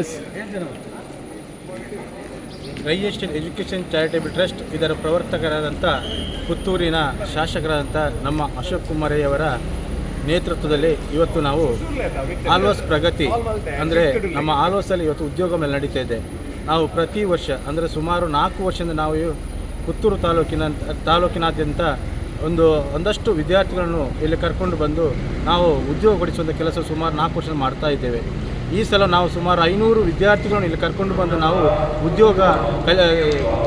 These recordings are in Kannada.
ಎಸ್ ಎಜುಕೇಷನ್ ಚಾರಿಟೇಬಲ್ ಟ್ರಸ್ಟ್ ಇದರ ಪ್ರವರ್ತಕರಾದಂಥ ಪುತ್ತೂರಿನ ಶಾಸಕರಾದಂಥ ನಮ್ಮ ಅಶೋಕ್ ಕುಮಾರಯ್ಯವರ ನೇತೃತ್ವದಲ್ಲಿ ಇವತ್ತು ನಾವು ಆಲ್ವಾಸ್ ಪ್ರಗತಿ ಅಂದರೆ ನಮ್ಮ ಆಲ್ವಾಸಲ್ಲಿ ಇವತ್ತು ಉದ್ಯೋಗ ಮೇಲೆ ನಡೀತಾ ಇದೆ. ನಾವು ಪ್ರತಿ ವರ್ಷ ಅಂದರೆ ಸುಮಾರು ನಾಲ್ಕು ವರ್ಷದಿಂದ ನಾವು ಪುತ್ತೂರು ತಾಲೂಕಿನ ತಾಲೂಕಿನಾದ್ಯಂತ ಒಂದು ಒಂದಷ್ಟು ವಿದ್ಯಾರ್ಥಿಗಳನ್ನು ಇಲ್ಲಿ ಕರ್ಕೊಂಡು ಬಂದು ನಾವು ಉದ್ಯೋಗ ಕೊಡಿಸುವಂಥ ಕೆಲಸ ಸುಮಾರು ನಾಲ್ಕು ವರ್ಷ ಮಾಡ್ತಾ ಇದ್ದೇವೆ. ಈ ಸಲ ನಾವು ಸುಮಾರು ಐನೂರು ವಿದ್ಯಾರ್ಥಿಗಳನ್ನು ಇಲ್ಲಿ ಕರ್ಕೊಂಡು ಬಂದು ನಾವು ಉದ್ಯೋಗ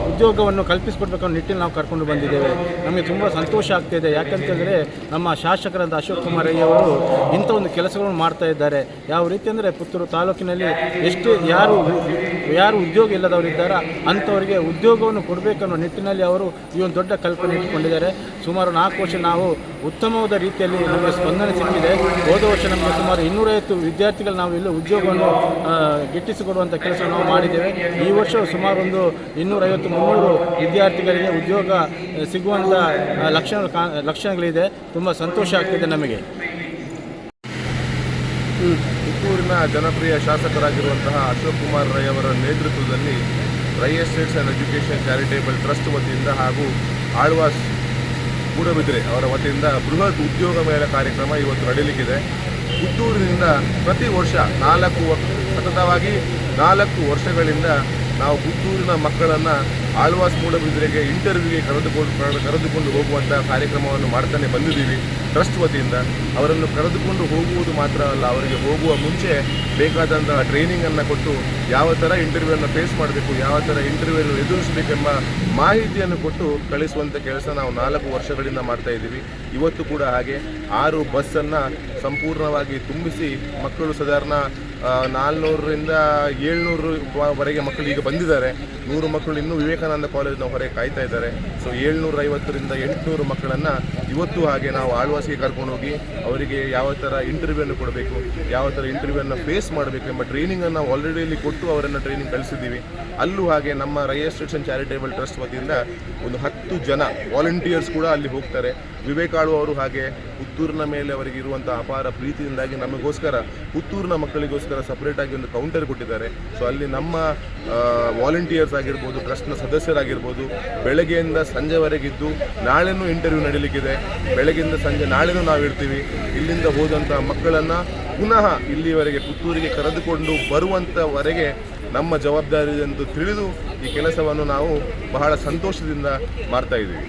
ಉದ್ಯೋಗವನ್ನು ಕಲ್ಪಿಸಿಕೊಡ್ಬೇಕನ್ನೋ ನಿಟ್ಟಿನಲ್ಲಿ ನಾವು ಕರ್ಕೊಂಡು ಬಂದಿದ್ದೇವೆ. ನಮಗೆ ತುಂಬ ಸಂತೋಷ ಆಗ್ತಿದೆ. ಯಾಕಂತಂದರೆ ನಮ್ಮ ಶಾಸಕರಾದ ಅಶೋಕ್ ಕುಮಾರ್ ಅಯ್ಯವರು ಇಂಥ ಒಂದು ಕೆಲಸಗಳನ್ನು ಮಾಡ್ತಾ ಇದ್ದಾರೆ. ಯಾವ ರೀತಿ ಅಂದರೆ ಪುತ್ತೂರು ತಾಲೂಕಿನಲ್ಲಿ ಎಷ್ಟು ಯಾರು ಯಾರು ಉದ್ಯೋಗ ಇಲ್ಲದವರಿದ್ದಾರೋ ಅಂಥವರಿಗೆ ಉದ್ಯೋಗವನ್ನು ಕೊಡಬೇಕನ್ನೋ ನಿಟ್ಟಿನಲ್ಲಿ ಅವರು ಈ ಒಂದು ದೊಡ್ಡ ಕಲ್ಪನೆ ಇಟ್ಟುಕೊಂಡಿದ್ದಾರೆ. ಸುಮಾರು ನಾಲ್ಕು ವರ್ಷ ನಾವು ಉತ್ತಮವಾದ ರೀತಿಯಲ್ಲಿ ನಮಗೆ ಸ್ಪಂದನೆ ಸಿಕ್ಕಿದೆ. ಹೋದ ವರ್ಷ ನಮಗೆ ಸುಮಾರು ಇನ್ನೂರೈವತ್ತು ವಿದ್ಯಾರ್ಥಿಗಳು ನಾವು ಇಲ್ಲಿ ಉದ್ಯೋಗವನ್ನು ಗಿಟ್ಟಿಸಿಕೊಡುವಂಥ ಕೆಲಸ ನಾವು ಮಾಡಿದ್ದೇವೆ. ಈ ವರ್ಷ ಸುಮಾರು ಒಂದು ಇನ್ನೂರೈವತ್ತು, ಮುನ್ನೂರು ವಿದ್ಯಾರ್ಥಿಗಳಿಗೆ ಉದ್ಯೋಗ ಸಿಗುವಂಥ ಲಕ್ಷಣ ಲಕ್ಷಣಗಳಿದೆ. ತುಂಬ ಸಂತೋಷ ಆಗ್ತಿದೆ ನಮಗೆ. ಪುತ್ತೂರಿನ ಜನಪ್ರಿಯ ಶಾಸಕರಾಗಿರುವಂತಹ ಅಶೋಕ್ ಕುಮಾರ್ ರೈ ಅವರ ನೇತೃತ್ವದಲ್ಲಿ Rai estates and education charitable trust ವತಿಯಿಂದ ಹಾಗೂ ಆಳ್ವಾಸ್ ಮೂಡಬಿದ್ರೆ ಅವರ ವತಿಯಿಂದ ಬೃಹತ್ ಉದ್ಯೋಗ ಮೇಳ ಕಾರ್ಯಕ್ರಮ ಇವತ್ತು ನಡೆಯಲಿಕ್ಕಿದೆ ಪುತ್ತೂರಿನಿಂದ ಪ್ರತಿ ವರ್ಷ ನಾಲ್ಕು ಸತತವಾಗಿ ನಾಲ್ಕು ವರ್ಷಗಳಿಂದ ನಾವು ಪುತ್ತೂರಿನ ಮಕ್ಕಳನ್ನು ಆಳ್ವಾಸ್ ಮೂಡಬಿದ್ರೆಗೆ ಇಂಟರ್ವ್ಯೂಗೆ ಕರೆದುಕೊಂಡು ಕರೆದುಕೊಂಡು ಹೋಗುವಂಥ ಕಾರ್ಯಕ್ರಮವನ್ನು ಮಾಡ್ತಾನೆ ಬಂದಿದ್ದೀವಿ. ಟ್ರಸ್ಟ್ ವತಿಯಿಂದ ಅವರನ್ನು ಕರೆದುಕೊಂಡು ಹೋಗುವುದು ಮಾತ್ರ ಅಲ್ಲ, ಅವರಿಗೆ ಹೋಗುವ ಮುಂಚೆ ಬೇಕಾದಂತಹ ಟ್ರೈನಿಂಗನ್ನು ಕೊಟ್ಟು ಯಾವ ಥರ ಇಂಟರ್ವ್ಯೂವನ್ನು ಫೇಸ್ ಮಾಡಬೇಕು, ಯಾವ ಥರ ಇಂಟರ್ವ್ಯೂವನ್ನು ಎದುರಿಸಬೇಕೆಂಬ ಮಾಹಿತಿಯನ್ನು ಕೊಟ್ಟು ಕಳಿಸುವಂಥ ಕೆಲಸ ನಾವು ನಾಲ್ಕು ವರ್ಷಗಳಿಂದ ಮಾಡ್ತಾ ಇದ್ದೀವಿ. ಇವತ್ತು ಕೂಡ ಹಾಗೆ ಆರು ಬಸ್ಸನ್ನು ಸಂಪೂರ್ಣವಾಗಿ ತುಂಬಿಸಿ ಮಕ್ಕಳು ಸಾಧಾರಣ ನಾಲ್ನೂರರಿಂದ ಏಳ್ನೂರು ವರೆಗೆ ಮಕ್ಕಳು ಈಗ ಬಂದಿದ್ದಾರೆ. ನೂರು ಮಕ್ಕಳು ಇನ್ನೂ ವಿವೇಕಾನಂದ ಕಾಲೇಜಿನ ಹೊರಗೆ ಕಾಯ್ತಾ ಇದ್ದಾರೆ. ಸೊ ಏಳ್ನೂರ ಐವತ್ತರಿಂದ ಎಂಟುನೂರು ಮಕ್ಕಳನ್ನು ಇವತ್ತು ಹಾಗೆ ನಾವು ಆಳ್ವಾಸಿಗೆ ಕರ್ಕೊಂಡೋಗಿ ಅವರಿಗೆ ಯಾವ ಥರ ಇಂಟರ್ವ್ಯೂವನ್ನು ಕೊಡಬೇಕು, ಯಾವ ಥರ ಇಂಟರ್ವ್ಯೂವನ್ನು ಫೇಸ್ ಮಾಡಬೇಕು ಎಂಬ ಟ್ರೈನಿಂಗನ್ನು ನಾವು ಆಲ್ರೆಡಿ ಇಲ್ಲಿ ಕೊಟ್ಟು ಅವರನ್ನು ಟ್ರೈನಿಂಗ್ ಕಳಿಸಿದ್ದೀವಿ. ಅಲ್ಲೂ ಹಾಗೆ ನಮ್ಮ ರಿಜಿಸ್ಟ್ರೇಷನ್ ಚಾರಿಟೇಬಲ್ ಟ್ರಸ್ಟ್ ವತಿಯಿಂದ ಒಂದು ಹತ್ತು ಜನ ವಾಲಂಟಿಯರ್ಸ್ ಕೂಡ ಅಲ್ಲಿ ಹೋಗ್ತಾರೆ. ವಿವೇಕಾಳು ಅವರು ಹಾಗೆ ಪುತ್ತೂರಿನ ಮೇಲೆ ಅವರಿಗೆ ಇರುವಂಥ ಅಪಾರ ಪ್ರೀತಿಯಿಂದಾಗಿ ನಮಗೋಸ್ಕರ, ಪುತ್ತೂರಿನ ಮಕ್ಕಳಿಗೋಸ್ಕರ ಸಪ್ರೇಟಾಗಿ ಒಂದು ಕೌಂಟರ್ ಕೊಟ್ಟಿದ್ದಾರೆ. ಸೊ ಅಲ್ಲಿ ನಮ್ಮ ವಾಲಂಟಿಯರ್ಸ್ ಆಗಿರ್ಬೋದು ಟ್ರಸ್ಟ್ನ ಸದಸ್ಯರಾಗಿರ್ಬೋದು, ಬೆಳಗ್ಗೆಯಿಂದ ಸಂಜೆವರೆಗಿದ್ದು ನಾಳೆನೂ ಇಂಟರ್ವ್ಯೂ ನಡೀಲಿಕ್ಕಿದೆ. ಬೆಳಗ್ಗೆಯಿಂದ ಸಂಜೆ ನಾಳೆನೂ ನಾವು ಇರ್ತೀವಿ. ಇಲ್ಲಿಂದ ಹೋದಂಥ ಮಕ್ಕಳನ್ನು ಪುನಃ ಇಲ್ಲಿವರೆಗೆ ಪುತ್ತೂರಿಗೆ ಕರೆದುಕೊಂಡು ಬರುವಂಥವರೆಗೆ ನಮ್ಮ ಜವಾಬ್ದಾರಿ ಎಂದು ತಿಳಿದು ಈ ಕೆಲಸವನ್ನು ನಾವು ಬಹಳ ಸಂತೋಷದಿಂದ ಮಾಡ್ತಾ ಇದ್ದೀವಿ.